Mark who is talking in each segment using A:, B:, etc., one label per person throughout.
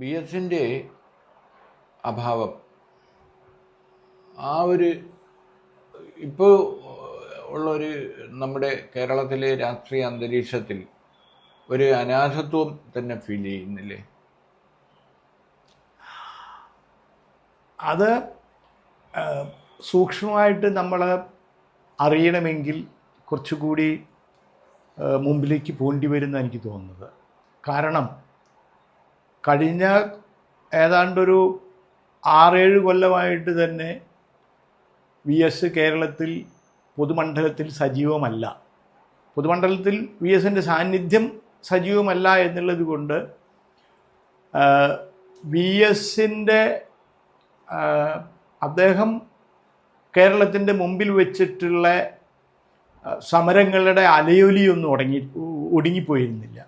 A: B എസിന്റെ അഭാവം. ആ ഒരു ഇപ്പോൾ ഉള്ളൊരു നമ്മുടെ കേരളത്തിലെ രാഷ്ട്രീയ അന്തരീക്ഷത്തിൽ ഒരു അനാഥത്വം തന്നെ ഫീൽ ചെയ്യുന്നില്ലേ?
B: അത് സൂക്ഷ്മമായിട്ട് നമ്മൾ അറിയണമെങ്കിൽ കുറച്ചുകൂടി മുമ്പിലേക്ക് പോണ്ടി വരുന്ന എനിക്ക് തോന്നുന്നത്. കാരണം കഴിഞ്ഞ ഏതാണ്ടൊരു ആറേഴ് കൊല്ലമായിട്ട് തന്നെ വി എസ് കേരളത്തിൽ പൊതുമണ്ഡലത്തിൽ സജീവമല്ല. പൊതുമണ്ഡലത്തിൽ വി എസിന്റെ സാന്നിധ്യം സജീവമല്ല എന്നുള്ളത് കൊണ്ട് വി എസിന്റെ അദ്ദേഹം കേരളത്തിന്റെ മുമ്പിൽ വെച്ചിട്ടുള്ള സമരങ്ങളുടെ അലയൊലിയൊന്നും ഉടങ്ങി ഒടുങ്ങിപ്പോയിരുന്നില്ല.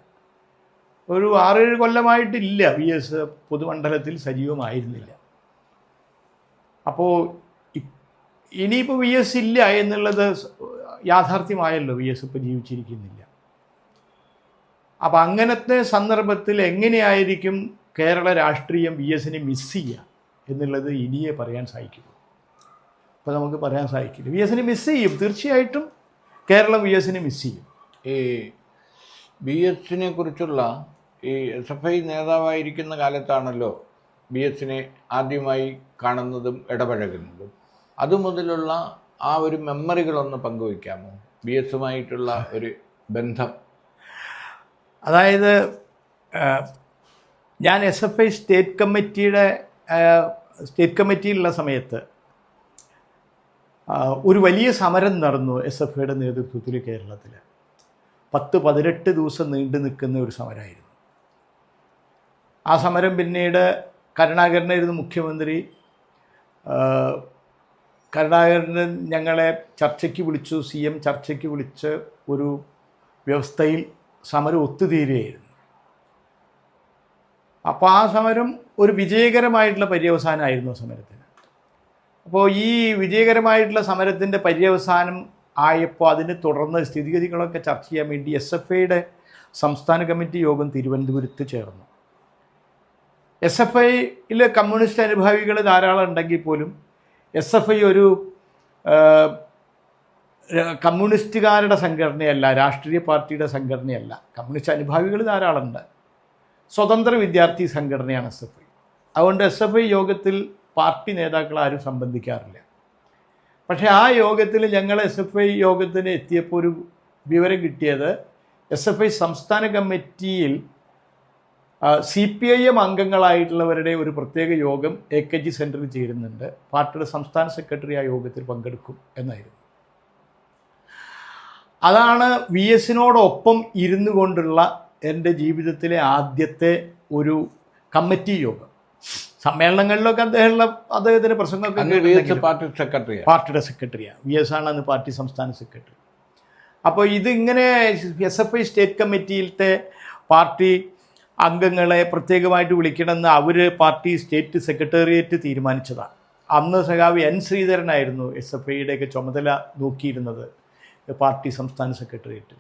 B: ഒരു ആറേഴ് കൊല്ലമായിട്ടില്ല വി എസ് പൊതുമണ്ഡലത്തിൽ സജീവമായിരുന്നില്ല. അപ്പോൾ ഇനിയിപ്പോൾ വി എസ് ഇല്ല എന്നുള്ളത് യാഥാർത്ഥ്യമായല്ലോ വി എസ് ഇപ്പോൾ ജീവിച്ചിരിക്കുന്നില്ല. അപ്പം അങ്ങനത്തെ സന്ദർഭത്തിൽ എങ്ങനെയായിരിക്കും കേരള രാഷ്ട്രീയം വി എസിനെ മിസ് ചെയ്യുക എന്നുള്ളത് ഇനിയേ പറയാൻ സാധിക്കുള്ളൂ. അപ്പോൾ നമുക്ക് പറയാൻ സാധിക്കില്ല. വി എസിനെ മിസ് ചെയ്യും. തീർച്ചയായിട്ടും കേരളം വി എസിനെ മിസ് ചെയ്യും.
A: ഈ ബി എസിനെ കുറിച്ചുള്ള ഈ എസ് എഫ് ഐ നേതാവായിരിക്കുന്ന കാലത്താണല്ലോ ബി എസിനെ ആദ്യമായി കാണുന്നതും ഇടപഴകുന്നതും. അതുമുതലുള്ള ആ ഒരു മെമ്മറികളൊന്ന് പങ്കുവയ്ക്കാമോ? ബി എസുമായിട്ടുള്ള ഒരു ബന്ധം.
B: അതായത് ഞാൻ എസ് എഫ് ഐ സ്റ്റേറ്റ് കമ്മിറ്റിയുടെ സ്റ്റേറ്റ് കമ്മിറ്റിയിലുള്ള സമയത്ത് ഒരു വലിയ സമരം നടന്നു എസ് എഫ് ഐയുടെ നേതൃത്വത്തിൽ കേരളത്തിൽ പത്ത് പതിനെട്ട് ദിവസം നീണ്ടു നിൽക്കുന്ന ഒരു സമരമായിരുന്നു. ആ സമരം പിന്നീട് കരുണാകരനായിരുന്നു മുഖ്യമന്ത്രി കരുണാകരൻ ഞങ്ങളെ ചർച്ചയ്ക്ക് വിളിച്ചു സി എം ചർച്ചയ്ക്ക് വിളിച്ച് ഒരു വ്യവസ്ഥയിൽ സമരം ഒത്തുതീരുകയായിരുന്നു. അപ്പോൾ ആ സമരം ഒരു വിജയകരമായിട്ടുള്ള പര്യവസാനമായിരുന്നു സമരത്തിന്. അപ്പോൾ ഈ വിജയകരമായിട്ടുള്ള സമരത്തിന്റെ പര്യവസാനം ആയപ്പോൾ അതിനെ തുടർന്ന് സ്ഥിതിഗതികളൊക്കെ ചർച്ച ചെയ്യാൻ വേണ്ടി എസ് എഫ് ഐയുടെ സംസ്ഥാന കമ്മിറ്റി യോഗം തിരുവനന്തപുരത്ത് ചേർന്നു. എസ് എഫ് ഐയിലെ കമ്മ്യൂണിസ്റ്റ് അനുഭാവികൾ ധാരാളം ഉണ്ടെങ്കിൽ പോലും എസ് എഫ് ഐ ഒരു കമ്മ്യൂണിസ്റ്റുകാരുടെ സംഘടനയല്ല രാഷ്ട്രീയ പാർട്ടിയുടെ സംഘടനയല്ല. കമ്മ്യൂണിസ്റ്റ് അനുഭാവികൾ ധാരാളം ഉണ്ട്. സ്വതന്ത്ര വിദ്യാർത്ഥി സംഘടനയാണ് എസ് എഫ് ഐ അതുകൊണ്ട് എസ് എഫ് ഐ യോഗത്തിൽ പാർട്ടി നേതാക്കൾ ആരും സംബന്ധിക്കാറില്ല. പക്ഷേ ആ യോഗത്തിൽ ഞങ്ങൾ എസ് എഫ് ഐ യോഗത്തിന് എത്തിയപ്പോൾ ഒരു വിവരം കിട്ടിയത് എസ് എഫ് ഐ സംസ്ഥാന കമ്മിറ്റിയിൽ സി പി ഐ എം അംഗങ്ങളായിട്ടുള്ളവരുടെ ഒരു പ്രത്യേക യോഗം എ കെ ജി സെന്ററിൽ ചേരുന്നുണ്ട്. പാർട്ടിയുടെ സംസ്ഥാന സെക്രട്ടറി ആ യോഗത്തിൽ പങ്കെടുക്കും എന്നായിരുന്നു. അതാണ് വി എസിനോടൊപ്പം ഇരുന്നു കൊണ്ടുള്ള എന്റെ ജീവിതത്തിലെ ആദ്യത്തെ ഒരു കമ്മിറ്റി യോഗം. സമ്മേളനങ്ങളിലൊക്കെ അദ്ദേഹമുള്ള അദ്ദേഹത്തിന്റെ പ്രസംഗമൊക്കെ
A: പാർട്ടി സെക്രട്ടറിയാണ്
B: പാർട്ടിയുടെ സെക്രട്ടറിയാണ് വി എസ് ആണ് അന്ന് പാർട്ടി സംസ്ഥാന സെക്രട്ടറി. അപ്പോൾ ഇതിങ്ങനെ എസ് എഫ് ഐ സ്റ്റേറ്റ് കമ്മിറ്റിയിലത്തെ പാർട്ടി അംഗങ്ങളെ പ്രത്യേകമായിട്ട് വിളിക്കണമെന്ന് അവർ പാർട്ടി സ്റ്റേറ്റ് സെക്രട്ടേറിയറ്റ് തീരുമാനിച്ചതാണ്. അന്ന് സഖാവ് എൻ ശ്രീധരനായിരുന്നു എസ് എഫ് ഐയുടെയൊക്കെ ചുമതല നോക്കിയിരുന്നത് പാർട്ടി സംസ്ഥാന സെക്രട്ടേറിയറ്റിൽ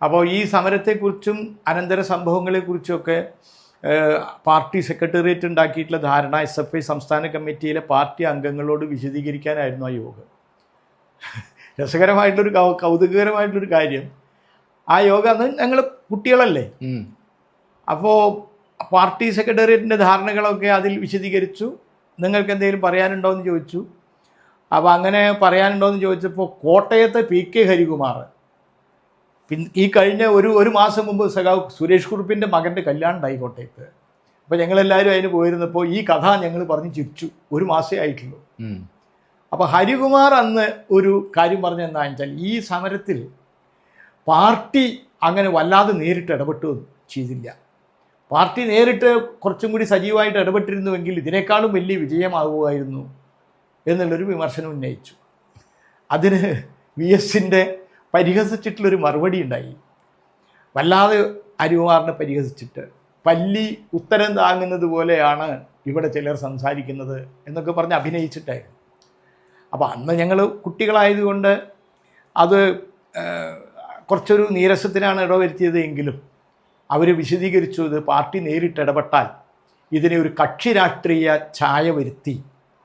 B: അപ്പോൾ ഈ സമരത്തെക്കുറിച്ചും അനന്തര സംഭവങ്ങളെക്കുറിച്ചുമൊക്കെ പാർട്ടി സെക്രട്ടേറിയറ്റ് ഉണ്ടാക്കിയിട്ടുള്ള ധാരണ എസ് എഫ് ഐ സംസ്ഥാന കമ്മിറ്റിയിലെ പാർട്ടി അംഗങ്ങളോട് വിശദീകരിക്കാനായിരുന്നു ആ യോഗം. രസകരമായിട്ടുള്ളൊരു കൗതുകകരമായിട്ടുള്ളൊരു കാര്യം. ആ യോഗം അന്ന് ഞങ്ങൾ കുട്ടികളല്ലേ? അപ്പോൾ പാർട്ടി സെക്രട്ടേറിയറ്റിന്റെ ധാരണകളൊക്കെ അതിൽ വിശദീകരിച്ചു. നിങ്ങൾക്ക് എന്തെങ്കിലും പറയാനുണ്ടോ എന്ന് ചോദിച്ചു. അപ്പോൾ അങ്ങനെ പറയാനുണ്ടോ എന്ന് ചോദിച്ചപ്പോൾ കോട്ടയത്തെ പി കെ ഹരികുമാർ പിൻ ഈ കഴിഞ്ഞ ഒരു ഒരു മാസം മുമ്പ് സഖാവ് സുരേഷ് കുറുപ്പിന്റെ മകന്റെ കല്യാണം ഉണ്ടായി കോട്ടയത്ത് അപ്പോൾ ഞങ്ങളെല്ലാവരും അതിന് പോയിരുന്നപ്പോൾ ഈ കഥ ഞങ്ങൾ പറഞ്ഞ് ചിരിച്ചു. ഒരു മാസമേ ആയിട്ടുള്ളൂ. അപ്പോൾ ഹരികുമാർ അന്ന് ഒരു കാര്യം പറഞ്ഞ എന്താണെന്ന് വെച്ചാൽ ഈ സമരത്തിൽ പാർട്ടി അങ്ങനെ വല്ലാതെ നേരിട്ട് ഇടപെട്ടു ചെയ്തില്ല. പാർട്ടി നേരിട്ട് കുറച്ചും കൂടി സജീവമായിട്ട് ഇടപെട്ടിരുന്നുവെങ്കിൽ ഇതിനേക്കാളും വലിയ വിജയമാകുമായിരുന്നു എന്നുള്ളൊരു വിമർശനം ഉന്നയിച്ചു. അതിന് വി എസിന്റെ പരിഹസിച്ചിട്ടുള്ളൊരു മറുപടി ഉണ്ടായി വല്ലാതെ അരികുമാറിനെ പരിഹസിച്ചിട്ട്. പല്ലി ഉത്തരം താങ്ങുന്നത് പോലെയാണ് ഇവിടെ ചിലർ സംസാരിക്കുന്നത് എന്നൊക്കെ പറഞ്ഞ് അഭിനയിച്ചിട്ടായിരുന്നു. അപ്പോൾ അന്ന് ഞങ്ങൾ കുട്ടികളായതുകൊണ്ട് അത് കുറച്ചൊരു നീരസത്തിനാണ് ഇടവരുത്തിയത് എങ്കിലും അവർ വിശദീകരിച്ചു ഇത് പാർട്ടി നേരിട്ട് ഇടപെട്ടാൽ ഇതിനെ ഒരു കക്ഷി രാഷ്ട്രീയ ഛായ വരുത്തി.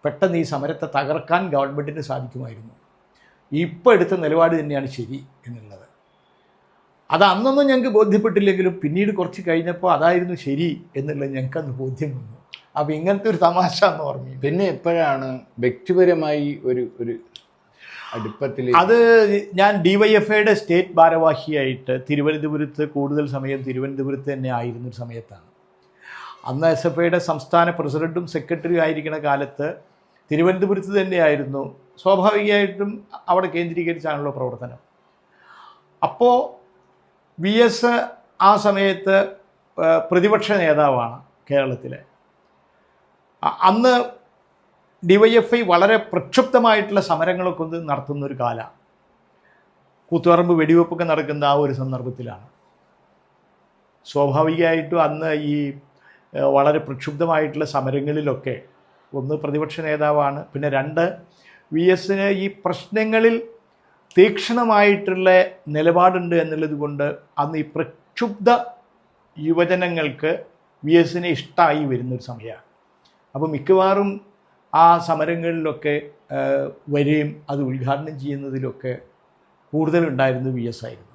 B: പെട്ടെന്ന് ഈ സമരത്തെ തകർക്കാൻ ഗവൺമെന്റിന് സാധിക്കുമായിരുന്നു. ഇപ്പോൾ എടുത്ത നിലപാട് തന്നെയാണ് ശരി എന്നുള്ളത്. അത് അന്നൊന്നും ഞങ്ങൾക്ക് ബോധ്യപ്പെട്ടില്ലെങ്കിലും പിന്നീട് കുറച്ച് കഴിഞ്ഞപ്പോൾ അതായിരുന്നു ശരി എന്നുള്ളത് ഞങ്ങൾക്ക് അന്ന് ബോധ്യം വന്നു. അപ്പോൾ ഇങ്ങനത്തെ ഒരു തമാശ എന്ന് പറഞ്ഞു
A: പിന്നെ എപ്പോഴാണ് വ്യക്തിപരമായി ഒരു ഒരു അടുപ്പത്തിൽ
B: അത് ഞാൻ ഡി വൈ എഫ് ഐയുടെ സ്റ്റേറ്റ് ഭാരവാഹിയായിട്ട് തിരുവനന്തപുരത്ത് കൂടുതൽ സമയം തിരുവനന്തപുരത്ത് തന്നെ ആയിരുന്ന സമയത്താണ്. അന്ന് എസ് എഫ് ഐയുടെ സംസ്ഥാന പ്രസിഡന്റും സെക്രട്ടറിയും ആയിരിക്കുന്ന കാലത്ത് തിരുവനന്തപുരത്ത് തന്നെയായിരുന്നു. സ്വാഭാവികമായിട്ടും അവിടെ കേന്ദ്രീകരിച്ചാണല്ലോ പ്രവർത്തനം. അപ്പോൾ വി എസ് ആ സമയത്ത് പ്രതിപക്ഷ നേതാവാണ് കേരളത്തിലെ. അന്ന് ഡിവൈഎഫ്ഐ വളരെ പ്രക്ഷുബ്ധമായിട്ടുള്ള സമരങ്ങളൊക്കെ ഒന്ന് നടത്തുന്ന ഒരു കാലമാണ് കൂത്തുപറമ്പ് വെടിവെപ്പൊക്കെ നടക്കുന്ന ആ ഒരു സന്ദർഭത്തിലാണ്. സ്വാഭാവികമായിട്ടും അന്ന് ഈ വളരെ പ്രക്ഷുബ്ധമായിട്ടുള്ള സമരങ്ങളിലൊക്കെ ഒന്ന് പ്രതിപക്ഷ നേതാവാണ്. പിന്നെ രണ്ട് വി എസിന് ഈ പ്രശ്നങ്ങളിൽ തീക്ഷണമായിട്ടുള്ള നിലപാടുണ്ട് എന്നുള്ളത് കൊണ്ട് അന്ന് ഈ പ്രക്ഷുബ്ധ യുവജനങ്ങൾക്ക് വി എസിനെ ഇഷ്ടമായി വരുന്നൊരു സമയമാണ്. അപ്പോൾ മിക്കവാറും ആ സമരങ്ങളിലൊക്കെ വരികയും അത് ഉദ്ഘാടനം ചെയ്യുന്നതിലൊക്കെ കൂടുതലുണ്ടായിരുന്നത് വി എസ് ആയിരുന്നു.